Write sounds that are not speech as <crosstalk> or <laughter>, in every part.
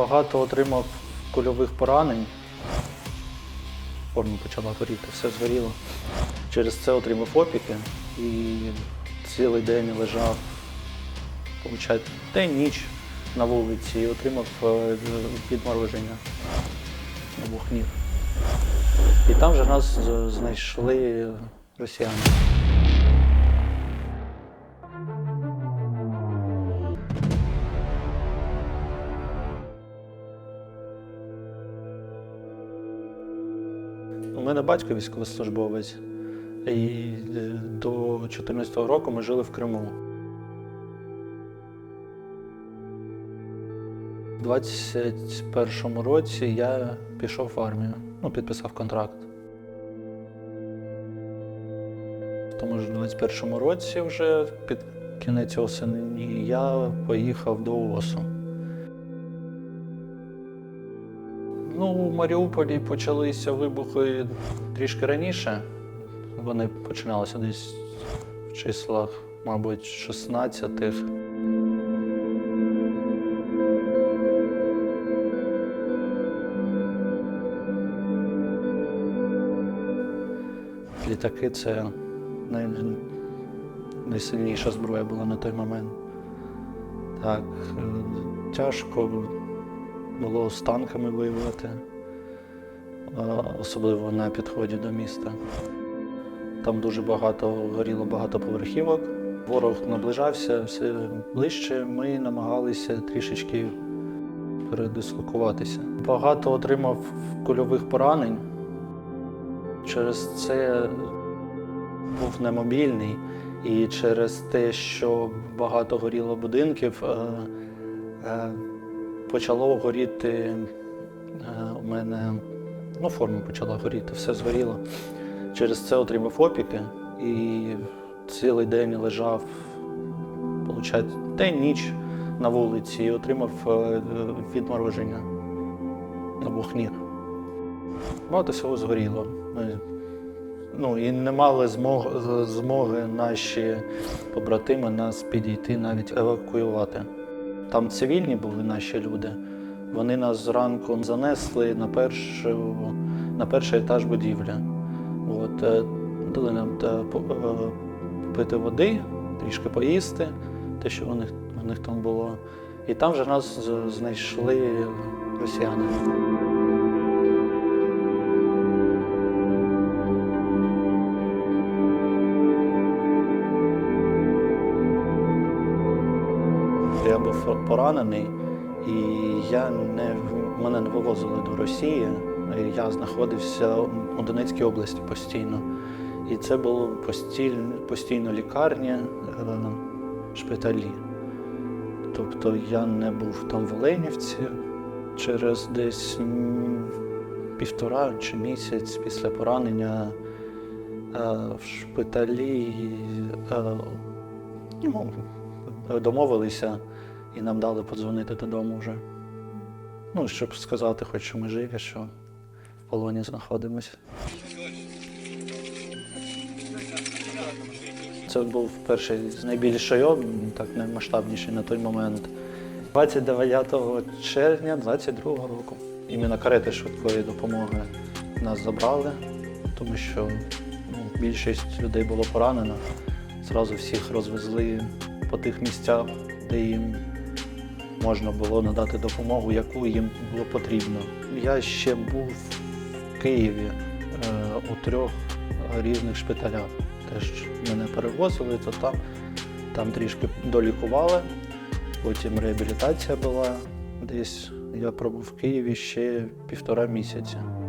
Багато отримав кульових поранень. Форма почала горіти, все згоріло. Через це отримав опіки і цілий день лежав, виходить, день ніч на вулиці і отримав е, відмороження обох ніг. І там же нас знайшли росіяни. У мене батько військовослужбовець, і е, до 2014 року ми жили в Криму. У 21-му році я пішов в армію, ну, підписав контракт. В тому ж 21-му році, вже під кінець осені, я поїхав до ООСу. У Маріуполі почалися вибухи трішки раніше. Вони починалися десь в числах, мабуть, 16-х. Літаки це най... найсильніша зброя була на той момент. Так, е, тяжко було з танками воювати, особливо на підході до міста. Там дуже багато горіло багатоповерхівок. Ворог наближався все ближче. Ми намагалися трішечки передислокуватися. Багато отримав кульових поранень. Через це був немобільний. І через те, що багато горіло будинків, е, е, почало горіти е, у мене, ну, форма почала горіти, все згоріло. Через це отримав опіки і цілий день лежав, виходить, день ніч на вулиці і отримав е, відмороження обох ніг. Багато всього згоріло. Ну і не мали змог, змоги наші побратими нас підійти, навіть евакуювати. Там цивільні були наші люди. Вони нас зранку занесли на, першу, на перший етаж будівлі. От, е, дали нам та, е, попити води, трішки поїсти, те, що у них, у них там було. І там же нас знайшли росіяни. Я був поранений, і я не, мене не вивозили до Росії. Я знаходився у Донецькій області постійно. І це було постійно, постійно лікарня, е, шпиталі. Тобто я не був там в Оленівці через десь півтора чи місяць після поранення е, в шпиталі е, ну, домовилися і нам дали подзвонити додому вже. Ну, щоб сказати, хоч що ми живі, що в полоні знаходимося. Це був перший з обмін, так наймасштабніший на той момент. 29 червня 22 року. Іменно карети швидкої допомоги нас забрали, тому що ну, більшість людей було поранено. Зразу всіх розвезли по тих місцях, де їм можна було надати допомогу, яку їм було потрібно. Я ще був в Києві е, у трьох різних шпиталях. Теж мене перевозили, то там, там трішки долікували, потім реабілітація була десь. Я пробув в Києві ще півтора місяця.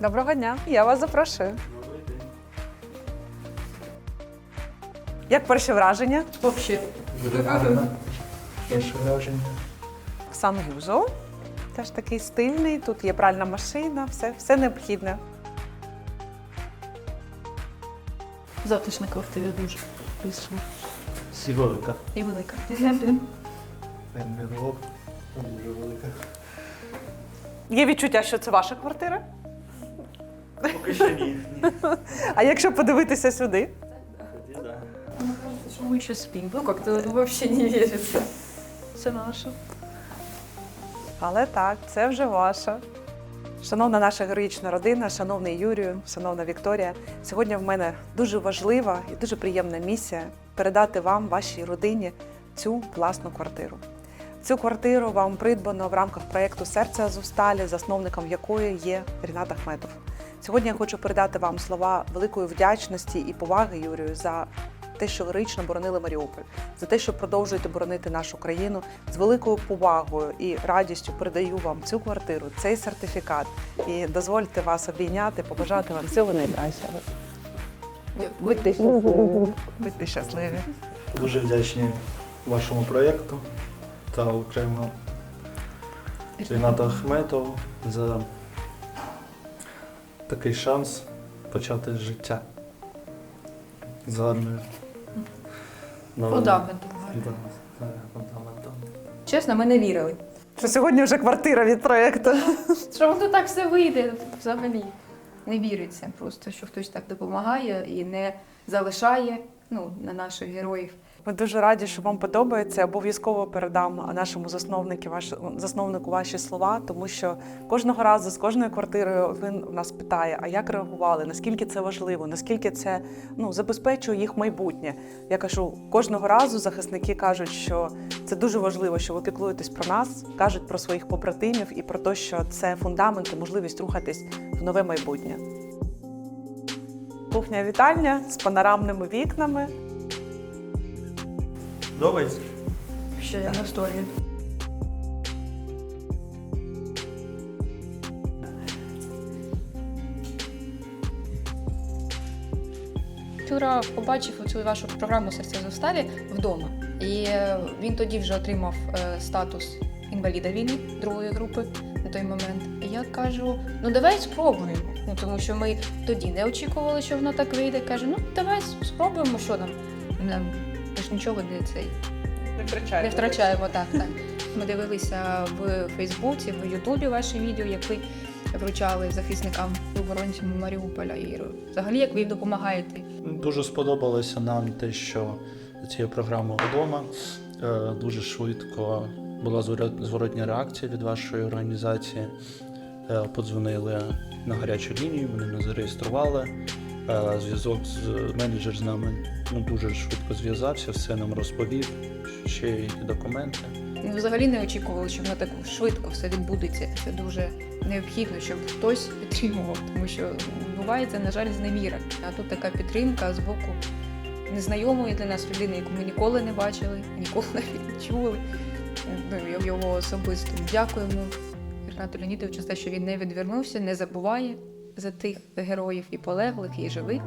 Доброго дня, я вас запрошую. Як перше враження? Взагалі. Дуже. Перше враження. Оксан Гюзо. Теж такий стильний, тут є пральна машина, все, все необхідне. Затишна квартира дуже пісню. Всі велика. І велика. Гембін. Дуже велика. Є відчуття, що це ваша квартира? Поки що ні. А якщо подивитися сюди? Тоді да. Что мы еще спим? Ну как-то вообще не верится. Все наше. Але так, це вже ваша. Шановна наша героїчна родина, шановний Юрію, шановна Вікторія. Сьогодні в мене дуже важлива і дуже приємна місія передати вам, вашій родині, цю власну квартиру. Цю квартиру вам придбано в рамках проєкту Серце Азовсталі, засновником якої є Рінат Ахметов. Сьогодні я хочу передати вам слова великої вдячності і поваги Юрію за те, що героїчно боронили Маріуполь, за те, що продовжуєте боронити нашу країну. З великою повагою і радістю передаю вам цю квартиру, цей сертифікат. І дозвольте вас обійняти, побажати вам всього найкращого. Будьте щасливі. Будьте щасливі. Дуже вдячні вашому проєкту та окремо Рінату Ахметову за такий шанс почати життя з гарною фундаментом. Чесно, ми не вірили. Що сьогодні вже квартира від проєкту. Що воно так все вийде взагалі. Не віриться просто, що хтось так допомагає і не залишає ну, на наших героїв. Ми дуже раді, що вам подобається. Обов'язково передам нашому засновнику ваші, засновнику ваші слова, тому що кожного разу з кожною квартирою він нас питає, а як реагували, наскільки це важливо, наскільки це ну, забезпечує їх майбутнє. Я кажу, кожного разу захисники кажуть, що це дуже важливо, що ви піклуєтесь про нас, кажуть про своїх побратимів і про те, що це фундамент і можливість рухатись в нове майбутнє. Кухня вітальня з панорамними вікнами. Подобається? Що я на столі. Юра побачив цю вашу програму Серця Зосталі вдома. І е, він тоді вже отримав е, статус інваліда війни другої групи на той момент. І я кажу: ну давай спробуємо. Ну тому що ми тоді не очікували, що воно так вийде. Кажу, ну давай спробуємо, що нам. Ми ж нічого не цей Не втрачаємо. не втрачаємо так. так. Ми дивилися в Фейсбуці, в Ютубі ваші відео, як ви вручали захисникам оборонцям Маріуполя. І взагалі, як ви їм допомагаєте. Дуже сподобалося нам те, що цією програмою вдома е, дуже швидко була зворот- зворотня реакція від вашої організації. Е, Подзвонили на гарячу лінію, вони нас зареєстрували. Е, Зв'язок з менеджер з нами ну, дуже швидко зв'язався, все нам розповів, ще які документи. Взагалі не очікували, що воно так швидко все відбудеться. Це дуже необхідно, щоб хтось підтримував, тому що відбувається, на жаль, зневіра. А тут така підтримка з боку незнайомої для нас людини, яку ми ніколи не бачили, ніколи навіть не чули. Ну, його особисто дякуємо Ренату Леонідовичу за те, що він не відвернувся, не забуває за тих героїв і полеглих, і живих.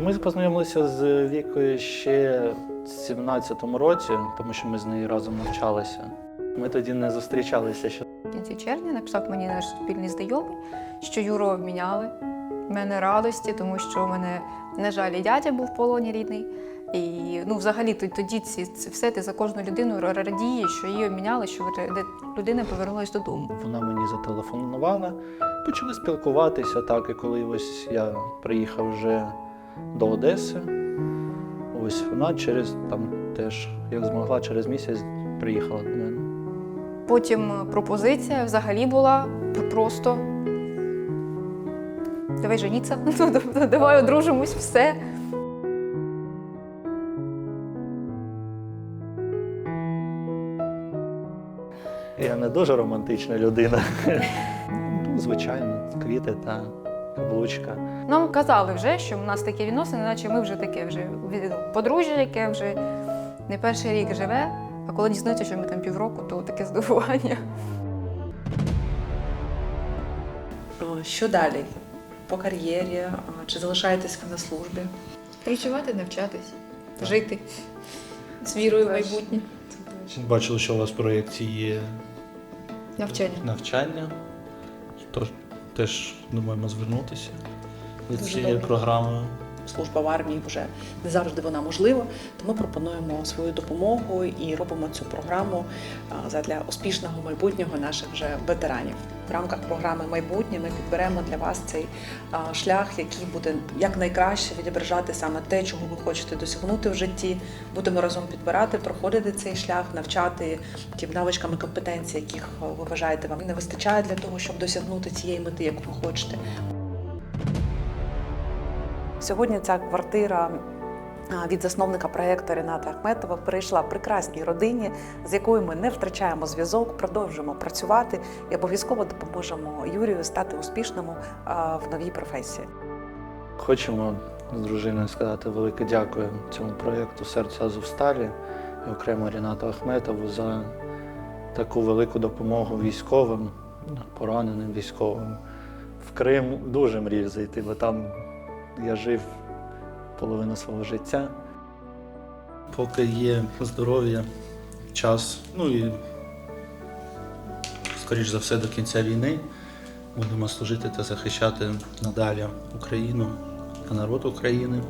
Ми познайомилися з Вікою ще в 17-му році, тому що ми з нею разом навчалися. Ми тоді не зустрічалися ще В кінці червня написав мені наш спільний знайомий, що Юру обміняли. В мене радості, тому що в мене, на жаль, і дядя був в полоні рідний. І ну, взагалі тоді ці, це все ти за кожну людину радіє, що її обміняли, що людина повернулась додому. Вона мені зателефонувала, почали спілкуватися так, і коли ось я приїхав вже до Одеси, ось вона через там теж, як змогла, через місяць приїхала до мене. Потім пропозиція взагалі була просто. Давай женіться, <laughs> давай одружимось, все. Дуже романтична людина. <laughs> Ну, звичайно, квіти та каблучка. Нам казали вже, що в нас такі відносини, наче ми вже таке вже подружжя, яке вже не перший рік живе. А коли дізнаються, що ми там півроку, то таке здивування. Що далі? По кар'єрі? Чи залишаєтесь на службі? Працювати, навчатись, жити з вірою в майбутнє. Бачили, що у вас в проєкті є Навчання. навчання, тож теж думаємо звернутися. від Дуже цієї добре. програми. Служба в армії вже не завжди вона можлива. То ми пропонуємо свою допомогу і робимо цю програму а, задля успішного майбутнього наших вже ветеранів. В рамках програми майбутнє ми підберемо для вас цей шлях, який буде якнайкраще відображати саме те, чого ви хочете досягнути в житті. Будемо разом підбирати, проходити цей шлях, навчати тим навичкам і компетенцій, яких ви вважаєте вам не вистачає для того, щоб досягнути цієї мети, яку ви хочете. Сьогодні ця квартира від засновника проєкту Рената Ахметова перейшла прекрасній родині, з якою ми не втрачаємо зв'язок, продовжуємо працювати і обов'язково допоможемо Юрію стати успішним в новій професії. Хочемо з дружиною сказати велике дякую цьому проєкту Серця Азовсталі і окремо Рінату Ахметову за таку велику допомогу військовим, пораненим військовим. В Крим дуже мрію зайти, бо там я жив половину свого життя. Поки є здоров'я, час, ну і скоріш за все до кінця війни будемо служити та захищати надалі Україну та народ України.